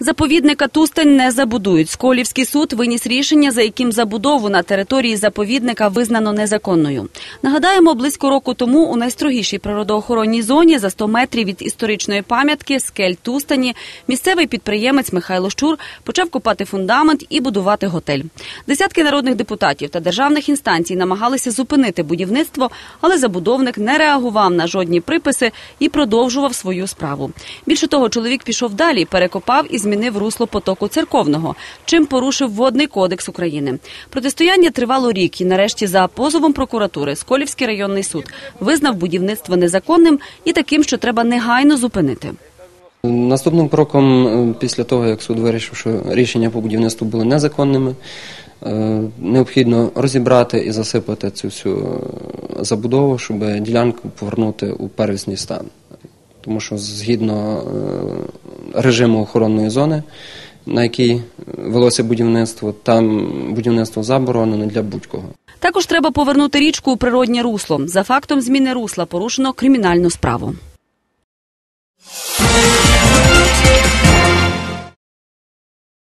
Заповідника Тустань не забудують. Сколівський суд виніс рішення, за яким забудову на території заповідника визнано незаконною. Нагадаємо, близько року тому у найстрогішій природоохоронній зоні за 100 метрів від історичної пам'ятки скель Тустані місцевий підприємець Михайло Щур почав копати фундамент і будувати готель. Десятки народних депутатів та державних інстанцій намагалися зупинити будівництво, але забудовник не реагував на жодні приписи і продовжував свою справу. Більше того, чоловік пішов далі, перекопав і змінив русло потоку церковного, чим порушив водний кодекс України. Протистояння тривало рік, і нарешті за позовом прокуратури Сколівський районний суд визнав будівництво незаконним і таким, що треба негайно зупинити. Наступним кроком, е, після того, як суд вирішив, що рішення по будівництву були незаконними, е, необхідно розібрати і засипати цю всю е, забудову, щоб ділянку повернути у первісний стан. Тому що згідно режиму охоронної зони, на якій велося будівництво, там будівництво заборонено для будь-кого. Також треба повернути річку у природнє русло. За фактом зміни русла порушено кримінальну справу.